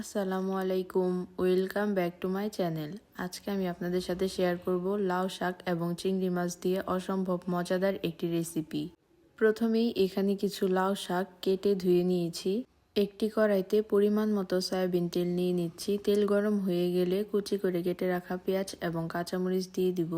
আসসালামু আলাইকুম, welcome back to my channel. আজকে আমি আপনাদের সাথে শেয়ার করব লাউ শাক এবং চিংড়ি মাছ দিয়ে অসম্ভব মজাদার একটি রেসিপি। প্রথমেই এখানে কিছু লাউ শাক কেটে ধুয়ে নিয়েছি। একটি কড়াইতে পরিমাণ মতো সয়াবিন তেল নিয়ে নিচ্ছি। তেল গরম হয়ে গেলে কুচি করে কেটে রাখা পেঁয়াজ এবং কাঁচামরিচ দিয়ে দিব।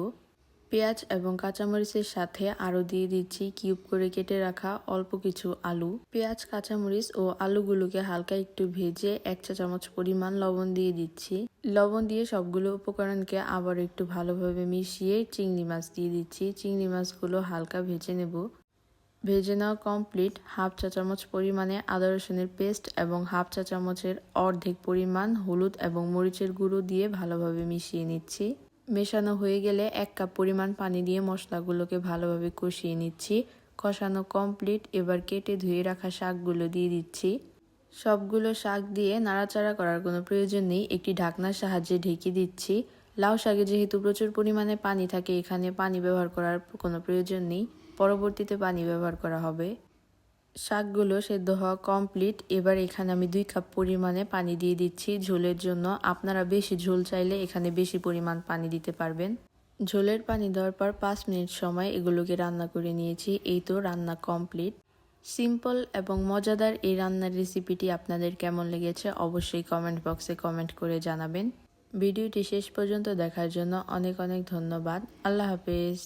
পেঁয়াজ এবং কাঁচামরিচের সাথে আরও দিয়ে দিচ্ছি কিউব করে কেটে রাখা অল্প কিছু আলু। পেঁয়াজ, কাঁচামরিচ ও আলুগুলোকে হালকা একটু ভেজে এক চা চামচ পরিমাণ লবণ দিয়ে দিচ্ছি। লবণ দিয়ে সবগুলো উপকরণকে আবার একটু ভালোভাবে মিশিয়ে চিংড়ি মাছ দিয়ে দিচ্ছি। চিংড়ি মাছগুলো হালকা ভেজে নেব। ভেজে নেওয়া কমপ্লিট হাফ চা চামচ পরিমাণে আদা রসুনের পেস্ট এবং হাফ চা চামচের অর্ধেক পরিমাণ হলুদ এবং মরিচের গুঁড়ো দিয়ে ভালোভাবে মিশিয়ে নিচ্ছি। মেশানো হয়ে গেলে এক কাপ পরিমাণ পানি দিয়ে মশলাগুলোকে ভালোভাবে কষিয়ে নিচ্ছি। কষানো কমপ্লিট এবার কেটে ধুয়ে রাখা শাকগুলো দিয়ে দিচ্ছি। সবগুলো শাক দিয়ে নাড়াচাড়া করার কোনো প্রয়োজন নেই। একটি ঢাকনার সাহায্যে ঢেকে দিচ্ছি। লাউ শাকে যেহেতু প্রচুর পরিমাণে পানি থাকে, এখানে পানি ব্যবহার করার কোনো প্রয়োজন নেই। পরবর্তীতে পানি ব্যবহার করা হবে। শাকগুলো সেদ্ধ হওয়া কমপ্লিট এবার এখানে আমি দুই কাপ পরিমাণে পানি দিয়ে দিচ্ছি। ঝোলের জন্য আপনারা বেশি ঝোল চাইলে এখানে বেশি পরিমাণ পানি দিতে পারবেন। ঝোলের পানি দেওয়ার পর পাঁচ মিনিট সময় এগুলোকে রান্না করে নিয়েছি। এই তো রান্না কমপ্লিট সিম্পল এবং মজাদার এই রান্নার রেসিপিটি আপনাদের কেমন লেগেছে অবশ্যই কমেন্ট বক্সে কমেন্ট করে জানাবেন। ভিডিওটি শেষ পর্যন্ত দেখার জন্য অনেক অনেক ধন্যবাদ। আল্লাহ হাফেজ।